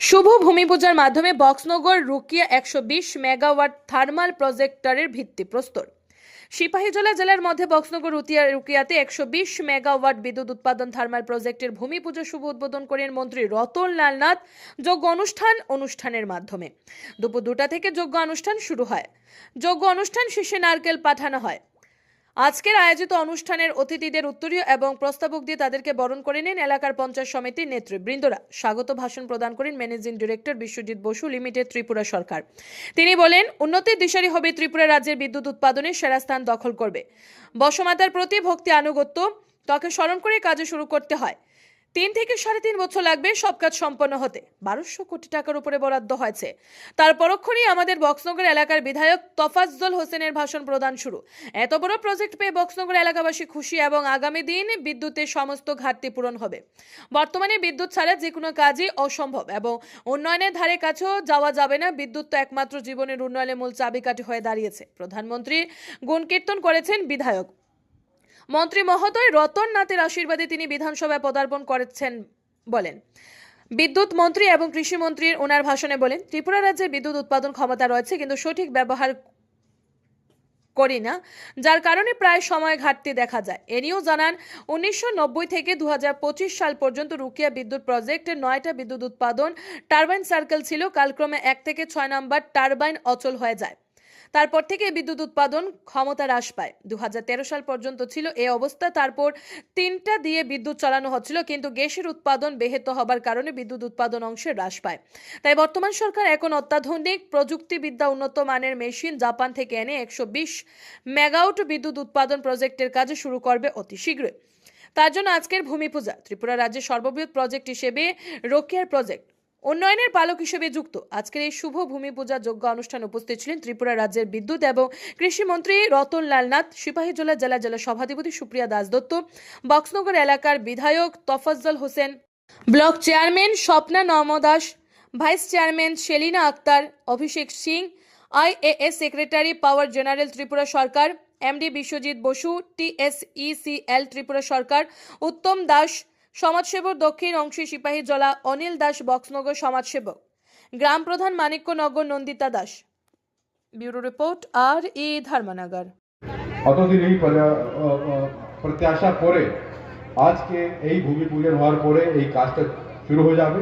শুভ ভূমি পূজার মাধ্যমে বক্সনগর রুকিয়া একশো বিশ মেগাওয়াট থার্মাল প্রজেক্টরের ভিত্তি প্রস্তর। সিপাহীজলা জেলার মধ্যে বক্সনগর রুতিয়া রুকিয়াতে একশো বিশ মেগাওয়াট বিদ্যুৎ উৎপাদন থার্মাল প্রজেক্টের ভূমি পুজো শুভ উদ্বোধন করেন মন্ত্রী রতন লালনাথ যোগ্য অনুষ্ঠান অনুষ্ঠানের মাধ্যমে। দুপুর দুটা থেকে যোগ্য অনুষ্ঠান শুরু হয়। যোগ্য অনুষ্ঠান শেষে নারকেল পাঠানো হয়। আজকের আয়োজিত অনুষ্ঠানের অতিথিদের উত্তরীয় এবং প্রস্তাবক দিয়ে তাদেরকে বরণ করে নেন এলাকার পঞ্চায়েত সমিতির নেতৃবৃন্দরা। স্বাগত ভাষণ প্রদান করেন managing director Biswajit Basu, limited Tripura সরকার। তিনি বলেন, উন্নতির দিশারি হবে ত্রিপুরা রাজ্যের বিদ্যুৎ উৎপাদনে সেরা স্থান দখল করবে। বসমাতার প্রতি ভক্তি আনুগত্য, তাকে স্মরণ করে কাজে শুরু করতে হয়। তিন থেকে সাড়ে তিন বছর লাগবে সব কাজ সম্পন্ন হতে। বারোশো কোটি টাকার উপরে বরাদ্দ হয়েছে। তার পরক্ষণেই আমাদের বক্সনগর এলাকার বিধায়ক তফাজ্জল হোসেনের ভাষণ প্রদান শুরু। এত বড় প্রজেক্ট পেয়ে বক্সনগর এলাকাবাসী খুশি এবং আগামী দিন বিদ্যুতের সমস্ত ঘাটতি পূরণ হবে। বর্তমানে বিদ্যুৎ ছাড়া যে কোনো কাজই অসম্ভব এবং উন্নয়নের ধারে কাছেও যাওয়া যাবে না। বিদ্যুৎ তো একমাত্র জীবনের উন্নয়নের মূল চাবিকাঠি হয়ে দাঁড়িয়েছে। প্রধানমন্ত্রী গুণকীর্তন করেছেন বিধায়ক। মন্ত্রী মহোদয় রতন নাথের আশীর্বাদে তিনি বিধানসভায় পদার্পণ করেছেন বলেন। বিদ্যুৎ মন্ত্রী এবং কৃষি মন্ত্রীর ওনার ভাষণে বলেন, ত্রিপুরা রাজ্যে বিদ্যুৎ উৎপাদন ক্ষমতা রয়েছে কিন্তু সঠিক ব্যবহার করি না, যার কারণে প্রায় সময় ঘাটতি দেখা যায়। এ নিয়েও জানান, উনিশশো নব্বই থেকে দু হাজার পঁচিশ সাল পর্যন্ত রুকিয়া বিদ্যুৎ প্রজেক্টে নয়টা বিদ্যুৎ উৎপাদন টারবাইন সার্কেল ছিল। কালক্রমে এক থেকে ছয় নম্বর টারবাইন অচল হয়ে যায়। তারপর থেকে বিদ্যুৎ উৎপাদন ক্ষমতা হ্রাস পায়। দুহাজার তেরো সাল পর্যন্ত ছিল এই অবস্থা, তারপর তিনটা দিয়ে বিদ্যুৎ চালানো হচ্ছিল, কিন্তু গ্যাসের উৎপাদন বেহেত হবার কারণে বিদ্যুৎ উৎপাদন অংশে হ্রাস পায়। তাই বর্তমান সরকার এখন অত্যাধুনিক প্রযুক্তিবিদ্যা উন্নত মানের মেশিন জাপান থেকে এনে একশো বিশ মেগাওয়াট বিদ্যুৎ উৎপাদন প্রজেক্টের কাজ শুরু করবে অতি শীঘ্রই। তার জন্য আজকের ভূমি পূজা ত্রিপুরা রাজ্যের সর্ববৃহৎ প্রজেক্ট হিসেবে রোকেয়ার প্রজেক্ট উন্নয়নের পালক হিসেবে যুক্ত। আজকের এই শুভ ভূমি পূজা যোগ্য অনুষ্ঠান উপস্থিত ছিলেন ত্রিপুরা রাজ্যের বিদ্যুৎ এবং কৃষিমন্ত্রী রতন লালনাথ সিপাহীজলা জেলা জেলা সভাধিপতি সুপ্রিয়া দাস দত্ত, বক্সনগর এলাকার বিধায়ক Tofazzal Hossain, block chairman Swapna norm Das, vice chairman Selina Akhtar, Abhishek Singh, IAS secretary power general Tripura সরকার, এমডি বিশ্বজিৎ বসু, টিএসইসিএল ত্রিপুরা সরকার, উত্তম দাস সমাজসেবক দক্ষিণ অংশে সিপাহী জলা অনিল দাস, বক্সনগর সমাজসেবক। গ্রাম প্রধান মানিক্যনগর নন্দিতা দাস। ব্যুরো রিপোর্ট, আর ই ধর্মনগর। অতদিন এই প্রত্যাশা পরে আজকে এই ভূমি পূজন হওয়ার পরে এই কাজটা শুরু হয়ে যাবে?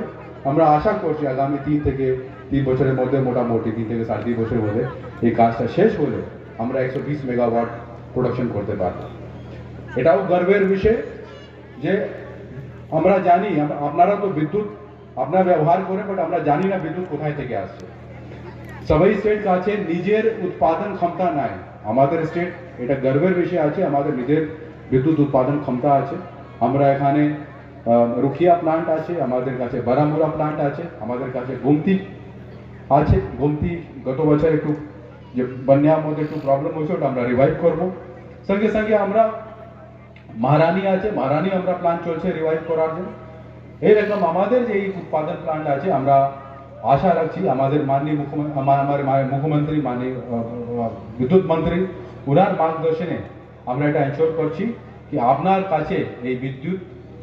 আমরা আশা করছি আগামী তিন থেকে তিন বছরের মধ্যে, মোটামুটি তিন থেকে সাড়ে তিন বছরের মধ্যে এই কাজটা শেষ হলে আমরা একশো বিশ মেগাওয়াট প্রোডাকশন করতে পারব। এটাও গর্বের বিষয় যে আমরা জানি আম- আপনারা তো বিদ্যুৎ আপনারা ব্যবহার করেন বাট আমরা জানি না বিদ্যুৎ কোথায় থেকে আসছে। সবাই স্টেট কাছে নিজের উৎপাদন ক্ষমতা নাই। আমাদের স্টেট এটা গর্বের বিষয় আছে আমাদের নিজের বিদ্যুৎ উৎপাদন ক্ষমতা আছে। আমরা এখানে আহ, রুখিয়া প্লান্ট আছে আমাদের কাছে বারামুরা প্লান্ট আছে আমাদের কাছে গুমতি আছে। গুমতি গত বছর একটু যে বন্যার মধ্যে একটু প্রবলেম হয়েছে ওটা আমরা রিভাইভ করব। সঙ্গে সঙ্গে আমরা মহারানী আছে মহারানী আমরা প্ল্যান চলছে রিভাইভ করার জন্য এইরকম আমাদের যে এই উৎপাদন প্ল্যান্ট আছে আমরা আশা রাখছি আমাদের মাননীয় মুখ্যমন্ত্রী আমার মুখ্যমন্ত্রী মাননীয় বিদ্যুৎ মন্ত্রী ওনার মার্গদর্শনে আমরা এটা এনশোর করছি কি আপনার কাছে এই বিদ্যুৎ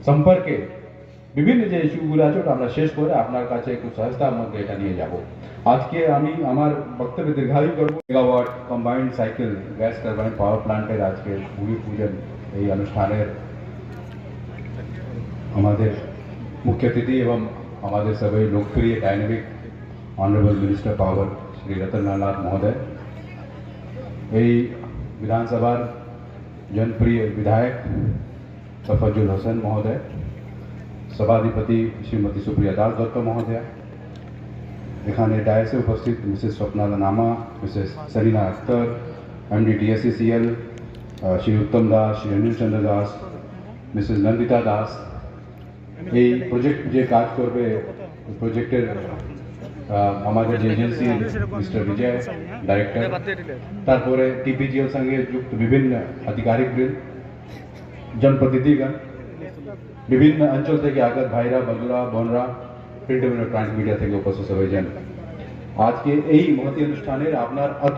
সম্পর্কে বিভিন্ন যে ইস্যুগুলো আছে ওটা আমরা শেষ করে আপনার কাছে একটু সহজতার মধ্যে এটা নিয়ে যাব। আজকে আমি আমার বক্তব্য দীর্ঘায়ু করব। Megawatt combined cycle gas turbine power প্ল্যান্টের আজকে ভূমি পূজন এই অনুষ্ঠানের আমাদের মুখ্য অতিথি এবং আমাদের সবাই লোকপ্রিয় dynamic honourable minister power Shri Ratanlal মহোদয় এই বিধানসভার জনপ্রিয় বিধায়ক তফাজুল হোসেন মহোদয়, সভাধিপতি শ্রীমতী সুপ্রিয়া দাস দত্ত মহোদয়া, এখানে ডায়াসে উপস্থিত মিসেস স্বপ্না নামা, Mrs Sarina Akhtar MD DSCCL Shri Uttam Das Shri Anil Chandra Das Mrs Nandita Das এই প্রজেক্ট যে কাজ করবে প্রজেক্টের আমাদের যে এজেন্সি মিস্টার বিজয় ডাইরেক্টর তারপরে টিপিজিএল সঙ্গে যুক্ত বিভিন্ন আধিকারিকবৃন্দ জনপ্রতিনিধিগণ বিভিন্ন অঞ্চল থেকে আগত ভাইরা বন্ধুরা বোনরা প্রিন্ট এবং ইলেকট্রনিক মিডিয়া থেকে উপস্থিত হয়েছেন আজকে এই মহতি অনুষ্ঠানের আপনার এত